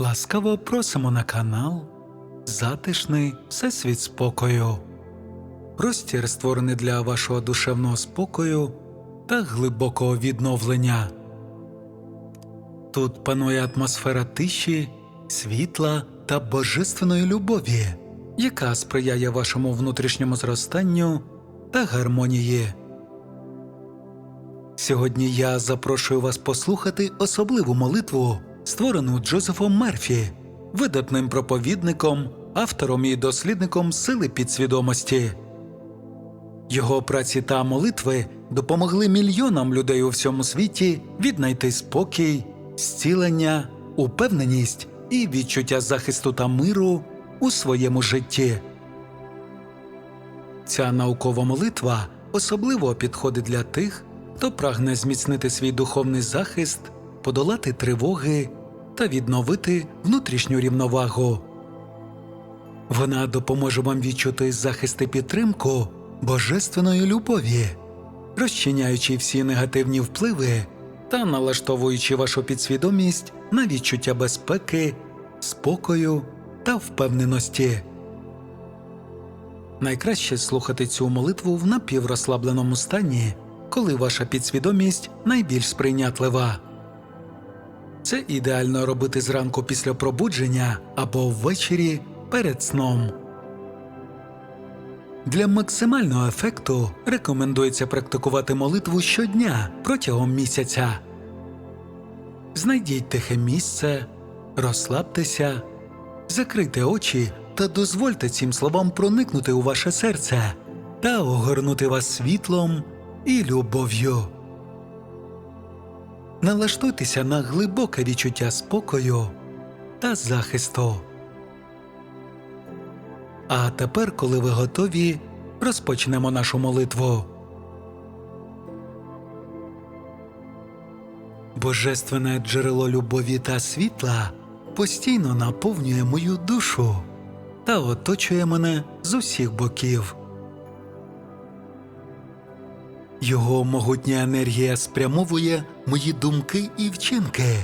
Ласкаво просимо на канал Затишний Всесвіт спокою. Простір створений для вашого душевного спокою та глибокого відновлення. Тут панує атмосфера тиші, світла та божественної любові, яка сприяє вашому внутрішньому зростанню та гармонії. Сьогодні я запрошую вас послухати особливу молитву, створену Джозефом Мерфі, видатним проповідником, автором і дослідником сили підсвідомості. Його праці та молитви допомогли мільйонам людей у всьому світі віднайти спокій, зцілення, упевненість і відчуття захисту та миру у своєму житті. Ця наукова молитва особливо підходить для тих, хто прагне зміцнити свій духовний захист, подолати тривоги та відновити внутрішню рівновагу. Вона допоможе вам відчути захист і підтримку божественної любові, розчиняючи всі негативні впливи та налаштовуючи вашу підсвідомість на відчуття безпеки, спокою та впевненості. Найкраще слухати цю молитву в напіврозслабленому стані, коли ваша підсвідомість найбільш сприйнятлива. Це ідеально робити зранку після пробудження або ввечері перед сном. Для максимального ефекту рекомендується практикувати молитву щодня протягом місяця. Знайдіть тихе місце, розслабтеся, закрийте очі та дозвольте цим словам проникнути у ваше серце та огорнути вас світлом і любов'ю. Налаштуйтеся на глибоке відчуття спокою та захисту. А тепер, коли ви готові, розпочнемо нашу молитву. Божественне джерело любові та світла постійно наповнює мою душу та оточує мене з усіх боків. Його могутня енергія спрямовує мої думки і вчинки,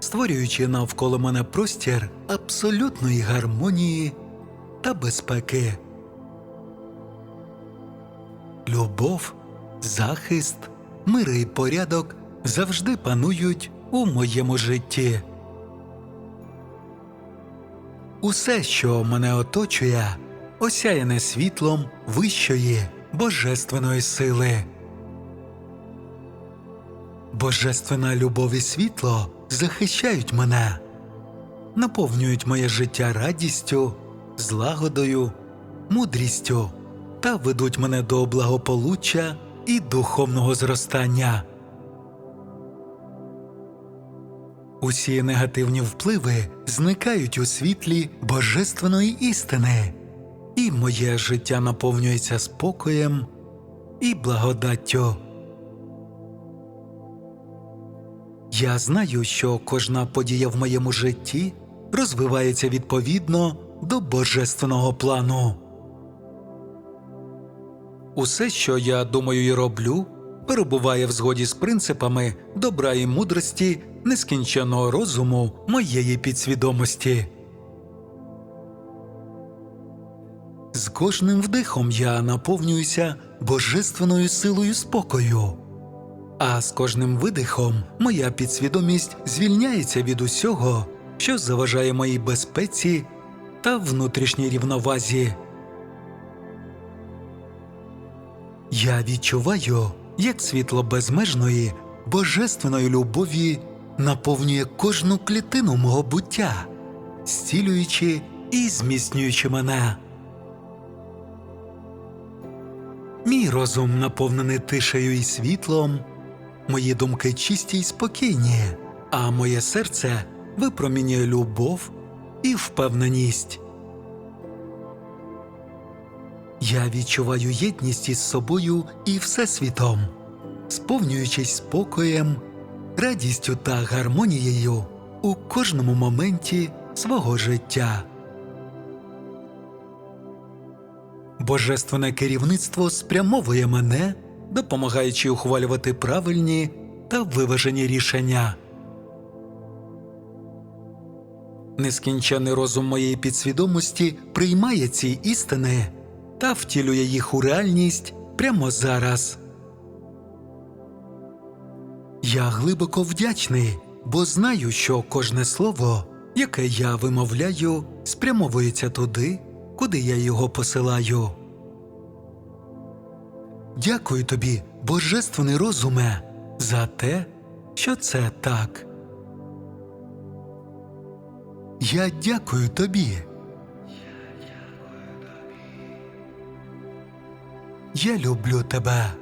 створюючи навколо мене простір абсолютної гармонії та безпеки. Любов, захист, мир і порядок завжди панують у моєму житті. Усе, що мене оточує, осяяне світлом вищої божественної сили. Божественна любов і світло захищають мене, наповнюють моє життя радістю, злагодою, мудрістю та ведуть мене до благополуччя і духовного зростання. Усі негативні впливи зникають у світлі божественної істини, і моє життя наповнюється спокоєм і благодаттю. Я знаю, що кожна подія в моєму житті розвивається відповідно до божественного плану. Усе, що я думаю і роблю, перебуває в згоді з принципами добра і мудрості нескінченного розуму моєї підсвідомості. З кожним вдихом я наповнююся божественною силою спокою, а з кожним видихом моя підсвідомість звільняється від усього, що заважає моїй безпеці та внутрішній рівновазі. Я відчуваю, як світло безмежної, божественної любові наповнює кожну клітину мого буття, зцілюючи і зміцнюючи мене. Мій розум наповнений тишею і світлом, мої думки чисті й спокійні, а моє серце випромінює любов і впевненість. Я відчуваю єдність із собою і Всесвітом, сповнюючись спокоєм, радістю та гармонією у кожному моменті свого життя. Божественне керівництво спрямовує мене, допомагаючи ухвалювати правильні та виважені рішення. Нескінчений розум моєї підсвідомості приймає ці істини та втілює їх у реальність прямо зараз. Я глибоко вдячний, бо знаю, що кожне слово, яке я вимовляю, спрямовується туди, куди я його посилаю. Дякую тобі, божественний розуме, за те, що це так. Я дякую тобі. Я люблю тебе.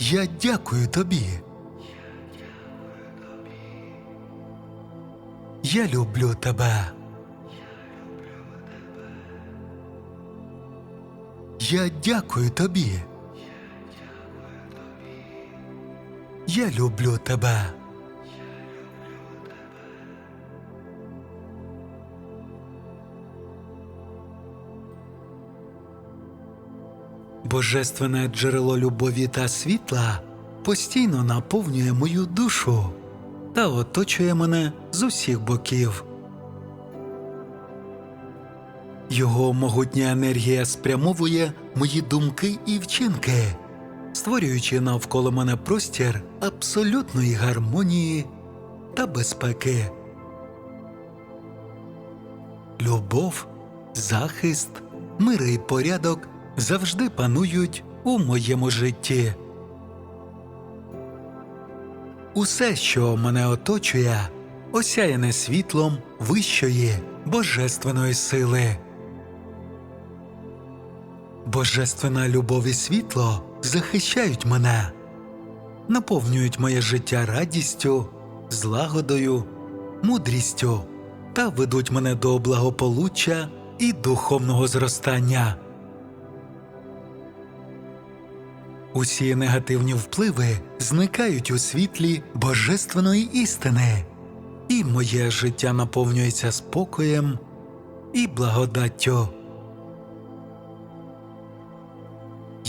Я дякую тобі. Я люблю тебе. Я дякую тобі. Я люблю тебе. Божественне джерело любові та світла постійно наповнює мою душу та оточує мене з усіх боків. Його могутня енергія спрямовує мої думки і вчинки, створюючи навколо мене простір абсолютної гармонії та безпеки. Любов, захист, мир і порядок завжди панують у моєму житті. Усе, що мене оточує, осяяне світлом вищої божественної сили. Божественна любов і світло захищають мене, наповнюють моє життя радістю, злагодою, мудрістю та ведуть мене до благополуччя і духовного зростання. Усі негативні впливи зникають у світлі божественної істини, і моє життя наповнюється спокоєм і благодаттю.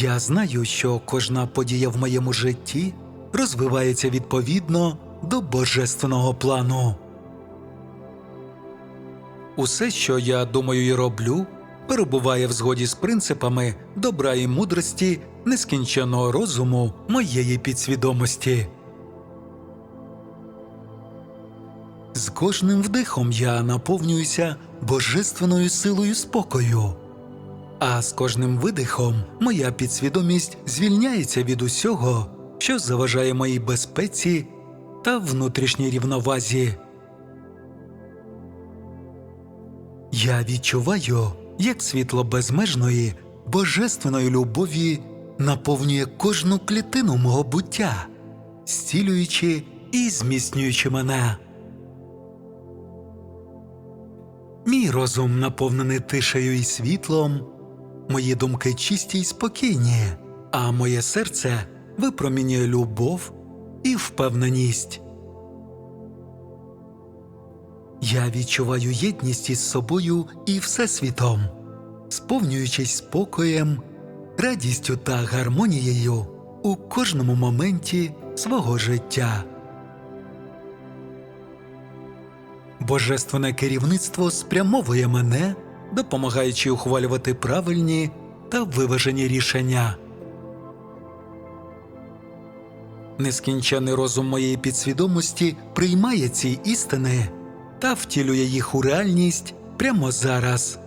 Я знаю, що кожна подія в моєму житті розвивається відповідно до божественного плану. Усе, що я думаю і роблю, перебуває в згоді з принципами добра і мудрості нескінченого розуму моєї підсвідомості. З кожним вдихом я наповнююся божественною силою спокою, а з кожним видихом моя підсвідомість звільняється від усього, що заважає моїй безпеці та внутрішній рівновазі. Я відчуваю, як світло безмежної, божественної любові наповнює кожну клітину мого буття, зцілюючи і зміцнюючи мене. Мій розум наповнений тишею і світлом, мої думки чисті й спокійні, а моє серце випромінює любов і впевненість. Я відчуваю єдність із собою і Всесвітом, сповнюючись спокоєм, радістю та гармонією у кожному моменті свого життя. Божественне керівництво спрямовує мене, допомагаючи ухвалювати правильні та виважені рішення. Нескінчений розум моєї підсвідомості приймає ці істини та втілює їх у реальність прямо зараз.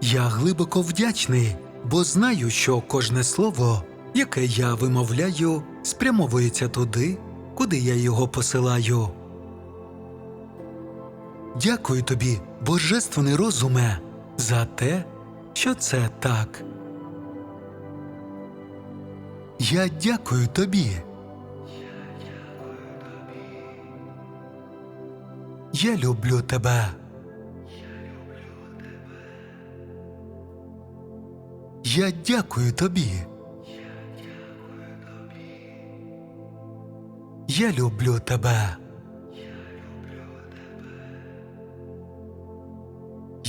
Я глибоко вдячний, бо знаю, що кожне слово, яке я вимовляю, спрямовується туди, куди я його посилаю. Дякую тобі, божественний розуме, за те, що це так. Я дякую тобі. Я люблю тебе. Я дякую тобі. Я люблю тебе.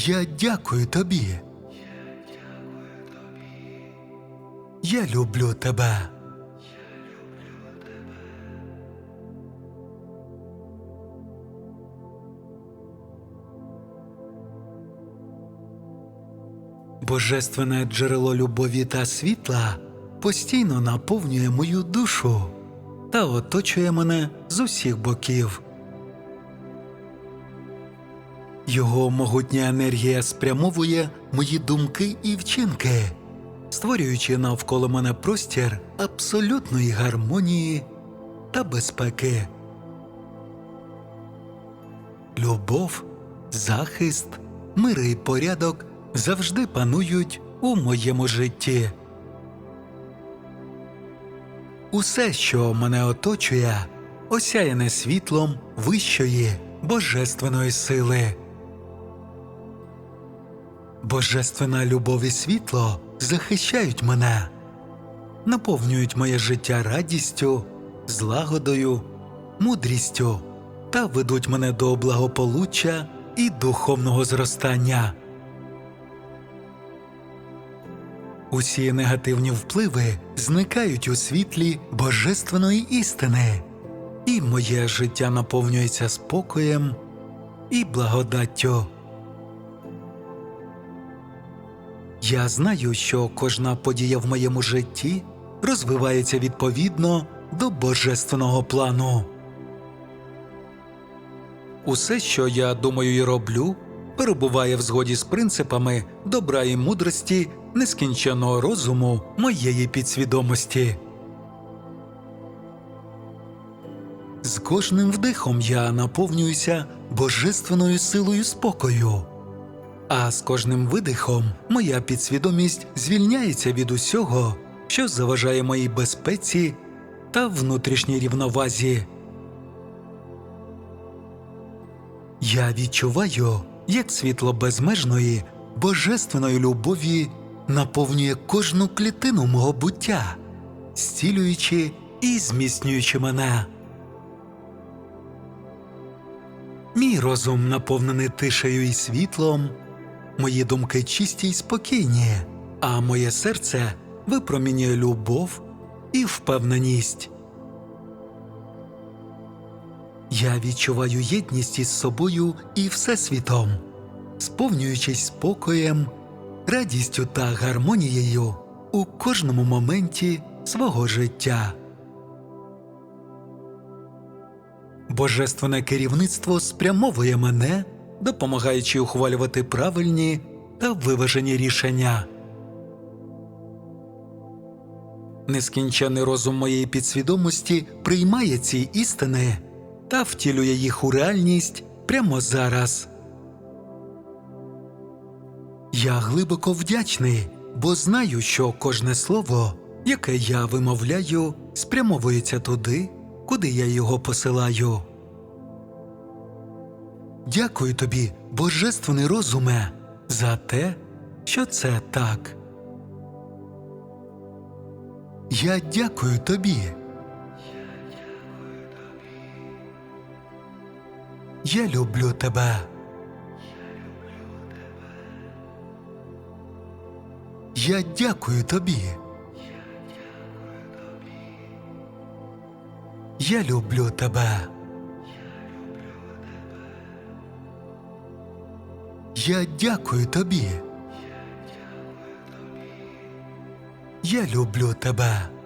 Я дякую тобі. Я люблю тебе. Божественне джерело любові та світла постійно наповнює мою душу та оточує мене з усіх боків. Його могутня енергія спрямовує мої думки і вчинки, створюючи навколо мене простір абсолютної гармонії та безпеки. Любов, захист, мир і порядок завжди панують у моєму житті. Усе, що мене оточує, осяяне світлом вищої божественної сили. Божественна любов і світло захищають мене, наповнюють моє життя радістю, злагодою, мудрістю та ведуть мене до благополуччя і духовного зростання. Усі негативні впливи зникають у світлі божественної істини, і моє життя наповнюється спокоєм і благодаттю. Я знаю, що кожна подія в моєму житті розвивається відповідно до божественного плану. Усе, що я думаю і роблю, перебуває в згоді з принципами добра і мудрості нескінченного розуму моєї підсвідомості. З кожним вдихом я наповнююся божественною силою спокою, а з кожним видихом моя підсвідомість звільняється від усього, що заважає моїй безпеці та внутрішній рівновазі. Я відчуваю, як світло безмежної, божественної любові наповнює кожну клітину мого буття, зцілюючи і зміцнюючи мене. Мій розум наповнений тишею і світлом, мої думки чисті й спокійні, а моє серце випромінює любов і впевненість. Я відчуваю єдність із собою і Всесвітом, сповнюючись спокоєм, радістю та гармонією у кожному моменті свого життя. Божественне керівництво спрямовує мене, допомагаючи ухвалювати правильні та виважені рішення. Нескінчений розум моєї підсвідомості приймає ці істини та втілює їх у реальність прямо зараз. Я глибоко вдячний, бо знаю, що кожне слово, яке я вимовляю, спрямовується туди, куди я його посилаю. Дякую тобі, божественний розуме, за те, що це так. Я дякую тобі. Я люблю тебе. Я дякую тобі. Я люблю тебе. Я дякую тобі. Я люблю тебе.